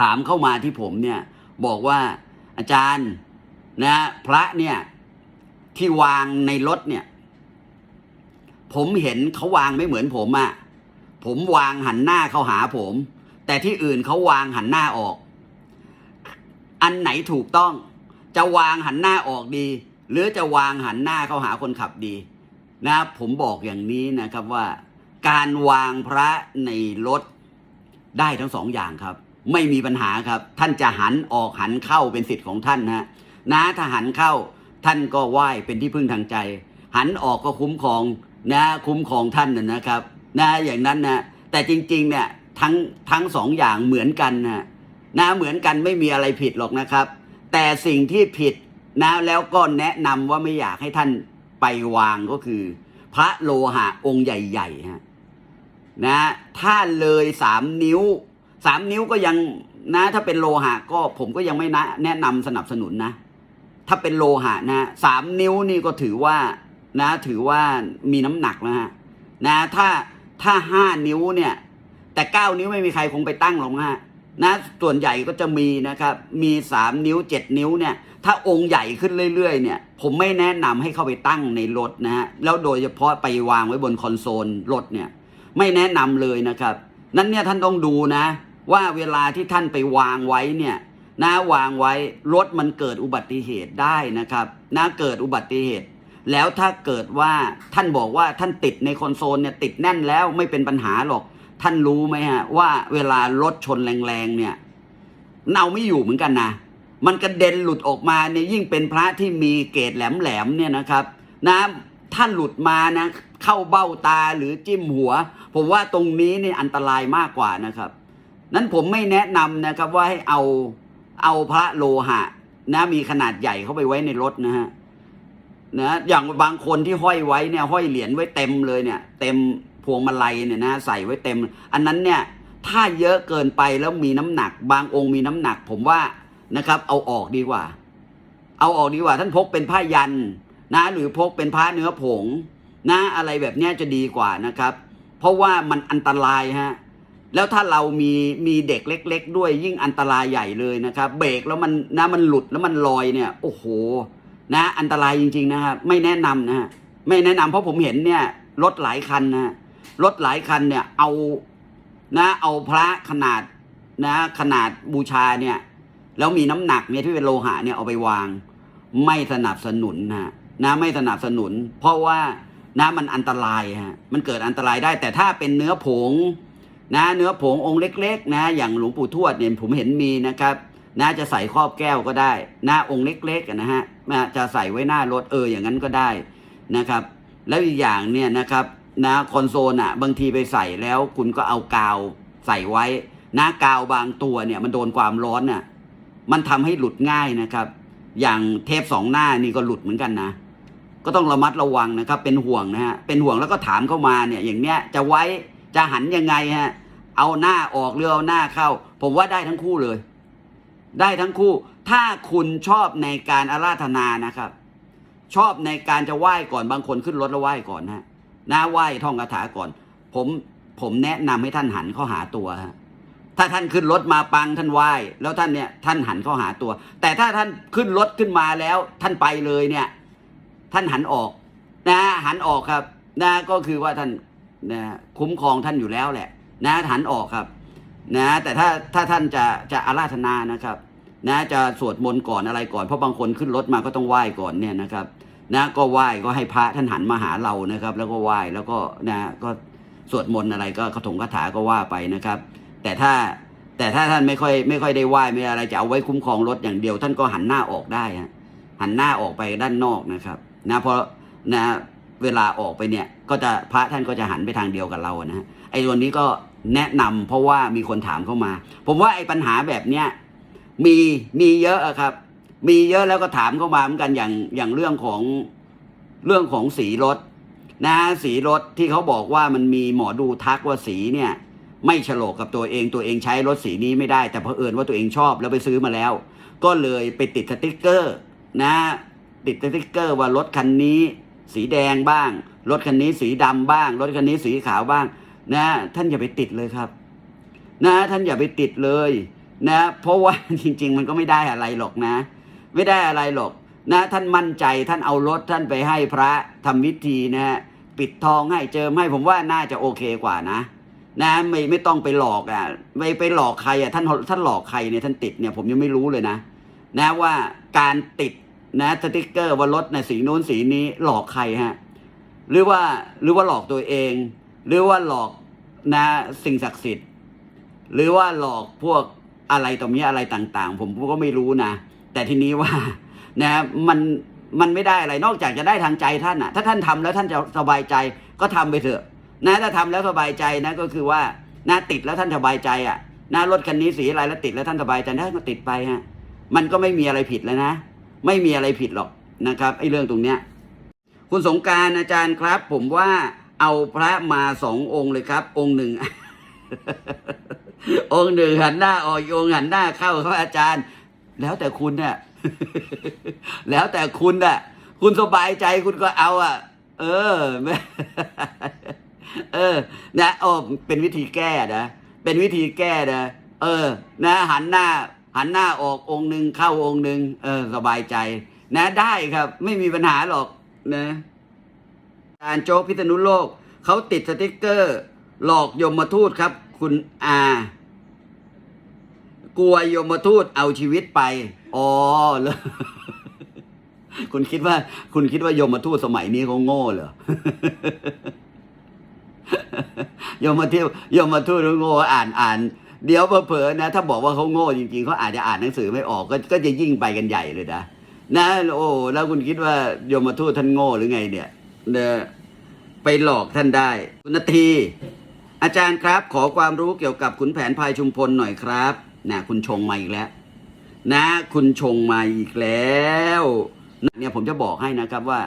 ถามเข้ามาที่ผมเนี่ยบอกว่าอาจารย์นะพระเนี่ยที่วางในรถเนี่ย ผมเห็นเขาวางไม่เหมือนผมอะ่ะผมวางหันหน้าเข้าหาผม แต่ที่อื่นเขาวางหันหน้าออก อันไหนถูกต้อง จะวางหันหน้าออกดี หรือจะวางหันหน้าเข้าหาคนขับดี นะผมบอกอย่างนี้นะครับว่า การวางพระในรถได้ทั้งสองอย่างครับ ไม่มีปัญหาครับ ท่านจะหันออกหันเข้าเป็นสิทธิ์ของท่านนะนะถ้าหันเข้าท่านก็ไหว้เป็นที่พึ่งทางใจ หันออกก็คุ้มครองนะคุ้มครองท่านนะนะครับนะอย่างนั้นนะแต่จริงๆเนี่ยทั้งทั้งสองอย่างเหมือนกันนะนะเหมือนกันไม่มีอะไรผิดหรอกนะครับ แต่สิ่งที่ผิดนะแล้วก็แนะนำว่าไม่อยากให้ท่านไปวางก็คือ พระโลหะองค์ใหญ่ๆฮะนะถ้าเลยสามนิ้ว สามนิ้วก็ยังนะ ถ้าเป็นโลหะก็ผมก็ยังไม่นะ แนะนำสนับสนุนนะ ถ้าเป็นโลหะนะสามนิ้วนี่ก็ถือว่านะ ถือว่ามีน้ำหนักนะฮะนะถ้าถ้าห้านิ้วเนี่ย แต่เก้านิ้วไม่มีใครคงไปตั้งหรอกนะฮะนะส่วนใหญ่ก็จะมีนะครับ มีสามนิ้วเจ็ดนิ้วเนี่ย ถ้าองค์ใหญ่ขึ้นเรื่อยๆ เนี่ย ผมไม่แนะนำให้เข้าไปตั้งในรถนะฮะแล้วโดยเฉพาะไปวางไว้บนคอนโซลรถเนี่ย ไม่แนะนำเลยนะครับ นั้นเนี่ยท่านต้องดูนะ ว่าเวลาที่ท่านไปวางไว้เนี่ยนะวางไว้รถมันเกิดอุบัติเหตุได้นะครับนะเกิดอุบัติเหตุ แล้วถ้าเกิดว่าท่านบอกว่าท่านติดในคอนโซลเนี่ยติดแน่นแล้วไม่เป็นปัญหาหรอก ท่านรู้ไหมฮะว่าเวลารถชนแรงๆเนี่ยเน่าไม่อยู่เหมือนกันนะมันกระเด็นหลุดออกมาเนี่ยยิ่งเป็นพระที่มีเกรดแหลมๆเนี่ยนะครับนะท่านหลุดมานะเข้าเบ้าตาหรือจิ้มหัว ผมว่าตรงนี้เนี่ยอันตรายมากกว่านะครับ นั้นผมไม่แนะนำนะครับว่าให้เอาเอาพระโลหะ นะมีขนาดใหญ่เข้าไปไว้ในรถนะฮะนะอย่างบางคนที่ห้อยไว้เนี่ยห้อยเหรียญไว้เต็มเลยเนี่ย เต็มพวงมาลัยเนี่ยนะใส่ไว้เต็ม อันนั้นเนี่ยถ้าเยอะเกินไปแล้วมีน้ำหนัก บางองค์มีน้ำหนัก ผมว่านะครับ เอาออกดีกว่า เอาออกดีกว่า ท่านพกเป็นผ้ายันนะ หรือพกเป็นผ้าเนื้อผง นะอะไรแบบนี้จะดีกว่านะครับ เพราะว่ามันอันตรายฮะ แล้วถ้าเรามีมีเด็กเล็ก ๆ ด้วยยิ่งอันตรายใหญ่เลยนะครับ เบรกแล้วมันนะมันหลุดแล้วมันลอยเนี่ย โอ้โห นะ อันตรายจริง ๆ นะครับไม่แนะนำนะฮะไม่แนะนำเพราะผมเห็นเนี่ยรถหลายคันนะรถหลายคันเนี่ย เอานะ เอาพระขนาดนะ ขนาดบูชาเนี่ย แล้วมีน้ำหนักเนี่ยที่เป็นโลหะเนี่ยเอาไปวาง ไม่สนับสนุนนะนะไม่สนับสนุน เพราะว่านะมันอันตรายฮะมันเกิดอันตรายได้ แต่ถ้าเป็นเนื้อผง นะเนื้อผงองค์เล็กๆนะอย่างหลวงปู่ทวดเนี่ยผมเห็นมีนะครับนะจะใส่ครอบแก้วก็ได้นะองค์เล็กๆนะฮะจะใส่ไว้หน้ารถเอออย่างนั้นก็ได้นะครับ แล้วอีกอย่างเนี่ยนะครับนะคอนโซลอะบางทีไปใส่แล้วคุณก็เอากาวใส่ไว้นะกาวบางตัวเนี่ยมันโดนความร้อนน่ะมันทำให้หลุดง่ายนะครับ อย่างเทปสองหน้านี่ก็หลุดเหมือนกันนะ ก็ต้องระมัดระวังนะครับ เป็นห่วงนะฮะเป็นห่วงแล้วก็ถามเข้ามาเนี่ย อย่างเนี้ยจะไว้จะหันยังไงฮะ เอาหน้าออกหรือเอาหน้าเข้า ผมว่าได้ทั้งคู่เลย ได้ทั้งคู่ ถ้าคุณชอบในการอาราธนานะครับ ชอบในการจะไหว้ก่อนบางคนขึ้นรถแล้วไหว้ก่อนนะหน้าไหว้ท่องคาถาก่อน ผมผมแนะนำให้ท่านหันเข้าหาตัวฮะถ้าท่านขึ้นรถมาปังท่านไหว้แล้วท่านเนี่ยท่านหันเข้าหาตัว แต่ถ้าท่านขึ้นรถขึ้นมาแล้ว ท่านไปเลยเนี่ย ท่านหันออกนะหันออกครับนะก็คือว่าท่านนะคุ้มครองท่านอยู่แล้วแหละ นะหันออกครับ นะ แต่ถ้าถ้าท่านจะจะอาราธนานะครับ นะจะสวดมนต์ก่อนอะไรก่อนเพราะบางคนขึ้นรถมาก็ต้องไหว้ก่อนเนี่ยนะครับ นะก็ไหว้ก็ให้พระท่านหันมาหาเรานะครับ แล้วก็ไหว้แล้วก็นะก็สวดมนต์อะไรก็กระถงคาถาก็ว่าไปนะครับ แต่ถ้าแต่ถ้าท่านไม่ค่อยไม่ค่อยได้ไหว้ไม่อะไรจะเอาไว้คุ้มครองรถอย่างเดียว ท่านก็หันหน้าออกได้ฮะหันหน้าออกไปด้านนอกนะครับ นะเพราะนะเวลาออกไปเนี่ยก็จะพระท่านก็จะหันไปทางเดียวกับเรานะฮะไอ้ตัวนี้ก็ แนะนำเพราะว่ามีคนถามเข้ามา ผมว่าไอ้ปัญหาแบบเนี้ยมีมีเยอะอะครับ มีเยอะแล้วก็ถามเข้ามาเหมือนกันอย่างอย่างเรื่องของเรื่องของสีรถนะสีรถที่เขาบอกว่ามันมีหมอดูทักว่าสีเนี่ย ไม่ฉลกกับตัวเองตัวเองใช้รถสีนี้ไม่ได้แต่เผอิญว่าตัวเองชอบแล้วไปซื้อมาแล้ว ก็เลยไปติดสติ๊กเกอร์นะติดสติ๊กเกอร์ว่ารถคันนี้ สีแดงบ้าง รถคันนี้สีดำบ้าง รถคันนี้สีขาวบ้าง นะท่านอย่าไปติดเลยครับ นะท่านอย่าไปติดเลย นะ เพราะว่าจริง ๆ มันก็ไม่ได้อะไรหรอกนะ ไม่ได้อะไรหรอกนะท่านมั่นใจท่านเอารถท่านไปให้พระทำวิธีนะฮะปิดทองให้เจิมให้ผมว่าน่าจะโอเคกว่านะ นะไม่ไม่ต้องไปหลอกอะไม่ไปหลอกใครอะท่านท่านหลอกใครเนี่ยท่านติดเนี่ยผมยังไม่รู้เลยนะ นะว่าการติดนะสติกเกอร์ว่ารถนะสีนู้นสีนี้หลอกใครฮะหรือว่าหรือว่าหลอกตัวเอง หรือว่าหลอกนะสิ่งศักดิ์สิทธิ์ หรือว่าหลอกพวกอะไรตรงนี้อะไรต่างๆ ผมก็ไม่รู้นะ แต่ทีนี้ว่านะมันมันไม่ได้อะไรนอกจากจะได้ทางใจท่านอะถ้าท่านทำแล้วท่านจะสบายใจก็ทำไปเถอะ นะถ้าทำแล้วสบายใจนะก็คือว่านะติดแล้วท่านสบายใจอะนะรถคันนี้สีอะไรแล้วติดแล้วท่านสบายใจท่านก็ติดไปฮะมันก็ไม่มีอะไรผิดแล้วนะ ไม่มีอะไรผิดหรอกนะครับไอ้เรื่องตรงเนี้ยคุณสงการอาจารย์ครับ ผมว่า เอาพระมาสององค์เลยครับ องค์หนึ่ง องค์หนึ่งหันหน้าออกองค์หันหน้าเข้าครับอาจารย์ แล้วแต่คุณเนี่ยแล้วแต่คุณน่ะ คุณสบายใจคุณก็เอาอะ เออเออ นะโอ้เป็นวิธีแก้นะ เป็นวิธีแก้นะ เออ นะ หันหน้า หันหน้าออกองค์หนึ่งเข้าองค์หนึ่งเออ สบายใจ นะ ได้ครับ ไม่มีปัญหาหรอกนะ การโจ๊กพิษณุโลก เขาติดสติกเกอร์ หลอกยมทูตครับ คุณอา กลัวยมทูตเอาชีวิตไป อ๋อเลยคุณคิดว่า คุณคิดว่ายมทูตสมัยนี้เขาโง่เหรอยมทูตยมทูตเขาโง่อ่านอ่าน เดี๋ยวเผลอๆนะ ถ้าบอกว่าเขาโง่จริงๆเขาอาจจะอ่านหนังสือไม่ออกก็ก็จะยิ่งไปกันใหญ่เลยนะนะโอ้แล้วคุณคิดว่ายมทูตท่านโง่หรือไงเนี่ยเนี่ย ไปหลอกท่านได้ คุณนาทีอาจารย์ครับขอความรู้เกี่ยวกับขุนแผนพายชุมพลหน่อยครับนะคุณชงมาอีกแล้ว นะ คุณชงมาอีกแล้วเนี่ยผมจะบอกให้นะครับว่า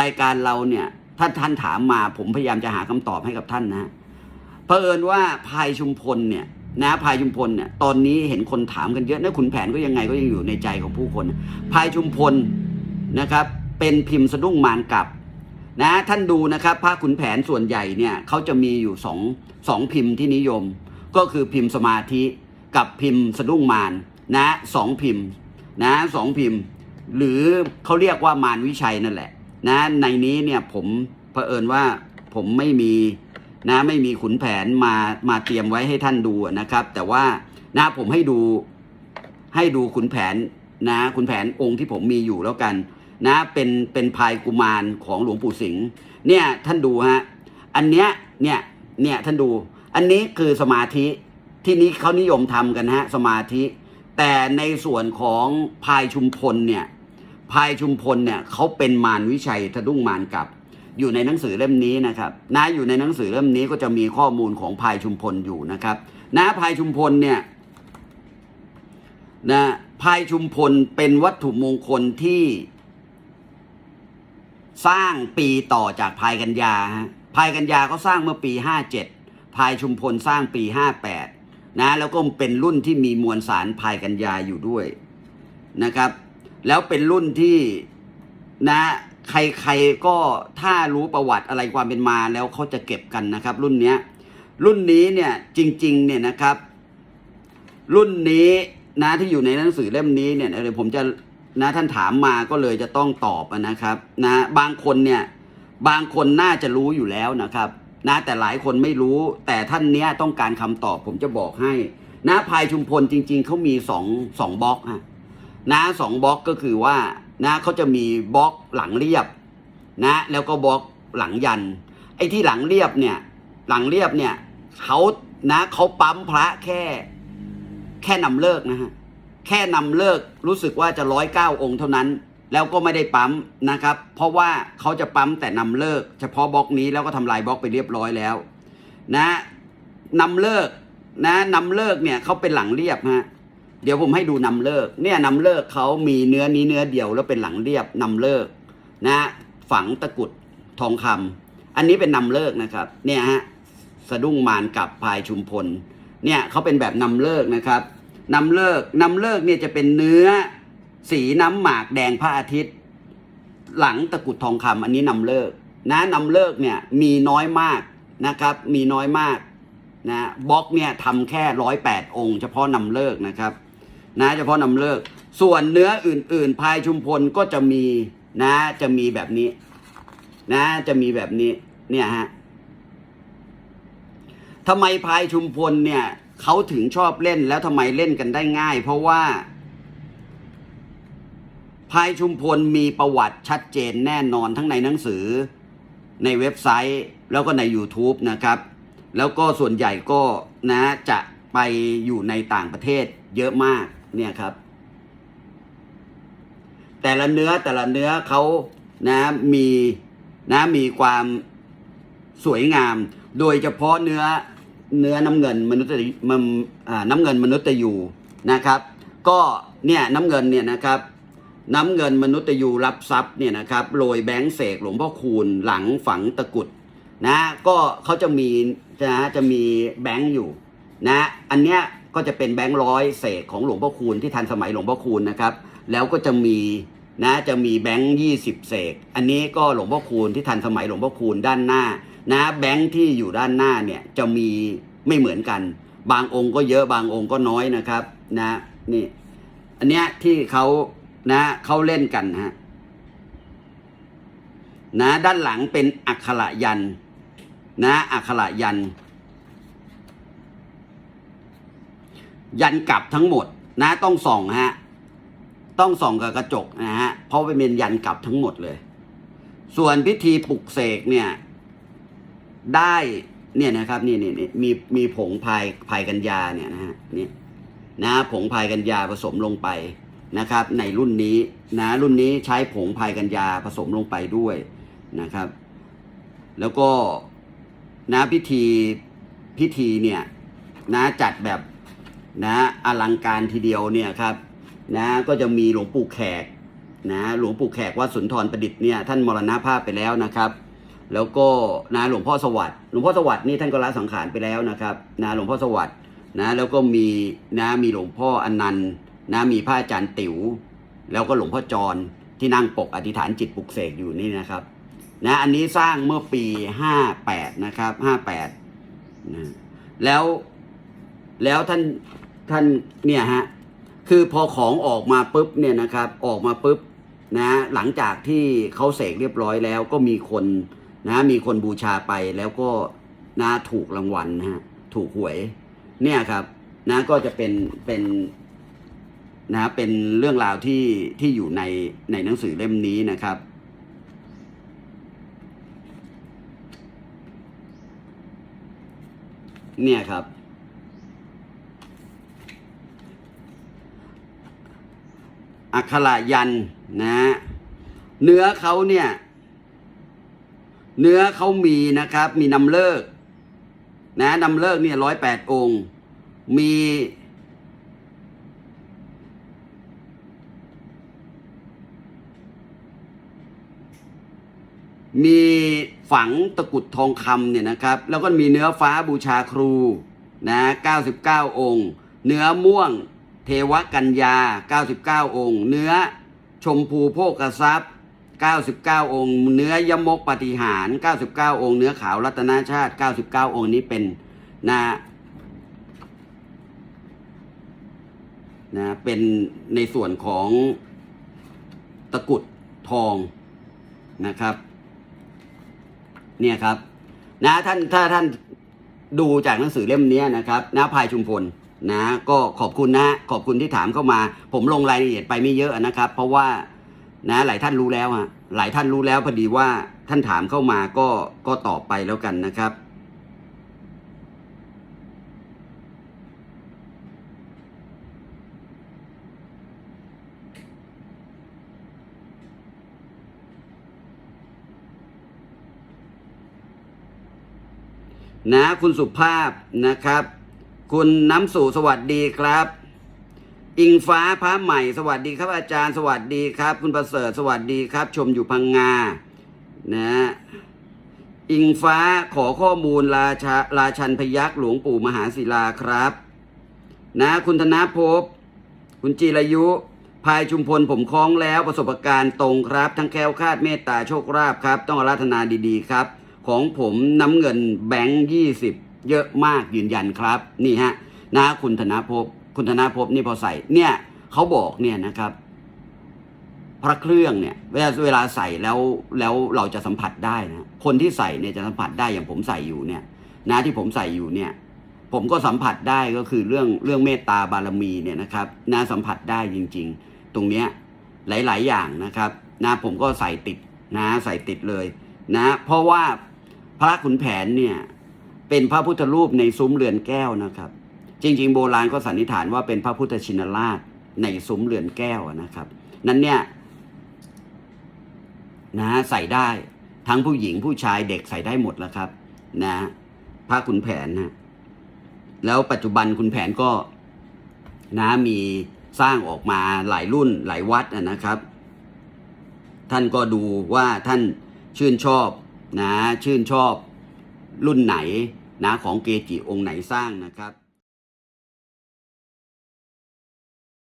รายการเราเนี่ยถ้าท่านถามมาผมพยายามจะหาคำตอบให้กับท่านนะเผอิญว่าพายชุมพลเนี่ยนะพายชุมพลเนี่ยตอนนี้เห็นคนถามกันเยอะนะขุนแผนก็ยังไงก็ยังอยู่ในใจของผู้คน พายชุมพลนะครับ เป็นพิมพ์สะดุ้งมารกับ นะท่านดูนะครับพระขุนแผนส่วนใหญ่เนี่ยเขาจะมีอยู่สองสองพิมพ์ที่นิยม ก็คือพิมพ์สมาธิกับพิมพ์สะดุ้งมารนะสองพิมพ์นะสองพิมพ์ หรือเขาเรียกว่ามารวิชัยนั่นแหละนะในนี้เนี่ยผมเผอิญว่าผมไม่มีนะไม่มีขุนแผนมามาเตรียมไว้ให้ท่านดูนะครับ แต่ว่านะผมให้ดูให้ดูขุนแผนนะขุนแผนองค์ที่ผมมีอยู่แล้วกัน นะเป็นเป็นพายกุมารของหลวงปู่สิงห์เนี่ยท่านดูฮะอันเนี้ยเนี่ยเนี่ยท่านดู อันนี้คือสมาธิที่นี้เขานิยมทำกันฮะสมาธิ แต่ในส่วนของพายชุมพลเนี่ยพายชุมพลเนี่ยเขาเป็นมารวิชัยทะดุ้งมารกับ อยู่ในหนังสือเล่มนี้นะครับนะอยู่ในหนังสือเล่มนี้ก็จะมีข้อมูลของพายชุมพลอยู่นะครับนะพายชุมพลเนี่ยนะพายชุมพลเป็นวัตถุมงคลที่ สร้างปีต่อจากพายกัญญาฮะพายกัญญาเขาสร้างเมื่อปีห้าเจ็ดพายชุมพลสร้างปีห้าแปดนะ แล้วก็เป็นรุ่นที่มีมวลสารพายกัญญาอยู่ด้วยนะครับ แล้วเป็นรุ่นที่นะใครๆก็ถ้ารู้ประวัติอะไรความเป็นมาแล้วเขาจะเก็บกันนะครับ รุ่นเนี้ยรุ่นนี้เนี่ยจริงๆเนี่ยนะครับ รุ่นนี้นะที่อยู่ในหนังสือเล่มนี้เนี่ยเดี๋ยวผมจะ นะท่านถามมาก็เลยจะต้องตอบนะครับนะบางคนเนี่ยบางคนน่าจะรู้อยู่แล้วนะครับนะแต่หลายคนไม่รู้แต่ท่านเนี้ยต้องการคำตอบผมจะบอกให้ นะพายชุมพลจริง ๆเขามีสองสองบล็อกฮะนะสองบล็อกก็คือว่านะเขาจะมีบล็อกหลังเรียบนะแล้วก็บล็อกหลังยัน ไอ้ที่หลังเรียบเนี่ยหลังเรียบเนี่ยเขานะเขาปั๊มพระแค่แค่นำเลิกนะฮะ แค่นำเลิกรู้สึกว่าจะร้อยเก้าองค์เท่านั้น แล้วก็ไม่ได้ปั๊มนะครับ เพราะว่าเขาจะปั๊มแต่นำเลิก เฉพาะบล็อกนี้แล้วก็ทำลายบล็อกไปเรียบร้อยแล้วนะนำเลิกนะนำเลิกเนี่ยเขาเป็นหลังเรียบฮะเดี๋ยวผมให้ดูนำเลิกเนี่ยนำเลิกเขามีเนื้อนี้เนื้อเดียวแล้วเป็นหลังเรียบนำเลิกนะฝังตะกุดทองคำอันนี้เป็นนำเลิกนะครับเนี่ยฮะสะดุ้งมารกับพายชุมพลเนี่ยเขาเป็นแบบนำเลิกนะครับ นำเลิกนำเลิกเนี่ยจะเป็นเนื้อสีน้ำหมากแดงพระอาทิตย์ หลังตะกุดทองคำอันนี้นำเลิกนะนำเลิกเนี่ยมีน้อยมากนะครับมีน้อยมากนะบล็อกเนี่ยทำแค่ร้อยแปดองค์เฉพาะนำเลิกนะครับนะเฉพาะนำเลิก ส่วนเนื้ออื่นๆพายชุมพลก็จะมีนะจะมีแบบนี้นะจะมีแบบนี้เนี่ยฮะทำไมพายชุมพลเนี่ย เขาถึงชอบเล่นแล้วทำไมเล่นกันได้ง่าย เพราะว่าพายชุมพลมีประวัติชัดเจนแน่นอนทั้งในหนังสือ ในเว็บไซต์แล้วก็ใน YouTube นะครับ แล้วก็ส่วนใหญ่ก็นะจะไปอยู่ในต่างประเทศเยอะมากเนี่ยครับ แต่ละเนื้อแต่ละเนื้อเขานะมีนะมีความสวยงาม โดยเฉพาะเนื้อ เนื้อน้ำเงินมนุษย์มันน้ำเงินมนุษย์ยูนะครับ ก็เนี่ยน้ำเงินเนี่ยนะครับน้ำเงินมนุษย์ยูรับทรัพย์เนี่ยนะครับโรยแบงค์เสกหลวงพ่อคูณหลังฝังตะกุดนะก็เขาจะมีนะจะมีแบงค์อยู่นะอันเนี้ยก็จะเป็นแบงค์ร้อยเศษของหลวงพ่อคูณที่ทันสมัยหลวงพ่อคูณนะครับ แล้วก็จะมีนะจะมีแบงค์ยี่สิบเศษ อันนี้ก็หลวงพ่อคูณที่ทันสมัยหลวงพ่อคูณด้านหน้า นะแบงค์ที่อยู่ด้านหน้าเนี่ยจะมีไม่เหมือนกัน บางองค์ก็เยอะบางองค์ก็น้อยนะครับนะนี่อันเนี้ยที่เขานะเขาเล่นกันฮะนะด้านหลังเป็นอักขระยันนะอักขระยัน ยันกลับทั้งหมดนะต้องส่องฮะต้องส่องกับกระจกนะฮะเพราะเป็นยันกลับทั้งหมดเลย ส่วนพิธีปลุกเสกเนี่ย ได้เนี่ยนะครับนี่นี่นี่มีมีผงพายพายกัญญาเนี่ยนะฮะนี่นะผงพายกัญญาผสมลงไปนะครับ ในรุ่นนี้นะรุ่นนี้ใช้ผงพายกัญญาผสมลงไปด้วยนะครับ แล้วก็นะพิธีพิธีเนี่ยนะจัดแบบนะอลังการทีเดียวเนี่ยครับนะก็จะมีหลวงปู่แขกนะหลวงปู่แขกวัดสุนทรประดิษฐ์เนี่ยท่านมรณภาพไปแล้วนะครับ แล้วก็นะหลวงพ่อสวัสดิ์หลวงพ่อสวัสดิ์นี่ท่านก็ละสังขารไปแล้วนะครับนะหลวงพ่อสวัสดิ์นะแล้วก็มีนะมีหลวงพ่ออนันต์นะมีพระอาจารย์ติ๋ว แล้วก็หลวงพ่อจรที่นั่งปกอธิษฐานจิตปลุกเสกอยู่นี่นะครับนะอันนี้สร้างเมื่อปีห้าแปดนะครับห้าแปดนะแล้วแล้วท่านท่านเนี่ยฮะคือพอของออกมาปุ๊บเนี่ยนะครับออกมาปุ๊บนะหลังจากที่เขาเสกเรียบร้อยแล้วก็มีคน นะมีคนบูชาไปแล้วก็นะถูกรางวัลนะฮะถูกหวยเนี่ยครับนะก็จะเป็นเป็นนะเป็นเรื่องราวที่ที่อยู่ในในหนังสือเล่มนี้นะครับเนี่ยครับ อักขระยันนะ เนื้อเขาเนี่ย เนื้อเขามีนะครับ มีนำเลิก นะนำเลิกเนี่ยร้อยแปดองค์ มีมีฝังตะกุดทองคำเนี่ยนะครับ แล้วก็มีเนื้อฟ้าบูชาครูนะ99 องค์ เนื้อม่วงเทวกัญญา 99 องค์ เนื้อชมพูโภกทรัพย์ 99 องค์ เนื้อยมกปฏิหาร 99 องค์ เนื้อขาวรัตนาชาติ 99 องค์นี้เป็นนะนะเป็นในส่วนของตะกุดทองนะครับ เนี่ยครับ นะท่านถ้าท่านดูจากหนังสือเล่มนี้นะครับนะพายชุมพลนะ ก็ขอบคุณนะ ขอบคุณที่ถามเข้ามา ผมลงรายละเอียดไปไม่เยอะนะครับ เพราะว่า นะหลายท่านรู้แล้วฮะหลายท่านรู้แล้วพอดีว่าท่านถามเข้ามาก็ก็ตอบไปแล้วกันนะครับ นะคุณสุภาพนะครับ คุณน้ำสู่สวัสดีครับ อิงฟ้าพระใหม่ สวัสดีครับอาจารย์ สวัสดีครับ คุณประเสริฐสวัสดีครับ ชมอยู่พังงานะอิงฟ้าขอข้อมูลราชาราชันพยักษ์หลวงปู่มหาศิลาครับ นะคุณธนาภพคุณจีรายุพายชุมพลผมคล้องแล้วประสบการณ์ตรงครับ ทั้งแคล้วคลาดเมตตาโชคราบครับ ต้องอาราธนาดีๆครับ ของผมน้ำเงินแบงค์ยี่สิบเยอะมากยืนยันครับ นี่ฮะนะคุณธนาภพ คุณธนภพนี่พอใส่เนี่ยเขาบอกเนี่ยนะครับ พระเครื่องเนี่ย เวลาเวลาใส่แล้วแล้วเราจะสัมผัสได้นะคนที่ใส่เนี่ยจะสัมผัสได้อย่างผมใส่อยู่เนี่ย นะที่ผมใส่อยู่เนี่ย ผมก็สัมผัสได้ก็คือเรื่องเรื่องเมตตาบารมีเนี่ยนะครับนะสัมผัสได้จริง ๆ ตรงเนี้ยหลาย ๆ อย่างนะครับนะผมก็ใส่ติดนะใส่ติดเลย นะ เพราะว่าพระขุนแผนเนี่ย เป็นพระพุทธรูปในซุ้มเรือนแก้วนะครับ จริง ๆ โบราณก็สันนิษฐานว่าเป็นพระพุทธชินราชในซุ้มเรือนแก้วนะครับ นั้นเนี่ยนะใส่ได้ทั้งผู้หญิงผู้ชายเด็กใส่ได้หมดแล้วครับ นะพระขุนแผนนะแล้วปัจจุบันคุณแผนก็นะมีสร้างออกมาหลายรุ่นหลายวัดนะนะครับ ท่านก็ดูว่าท่านชื่นชอบนะชื่นชอบรุ่นไหนนะของเกจิองค์ไหนสร้างนะครับ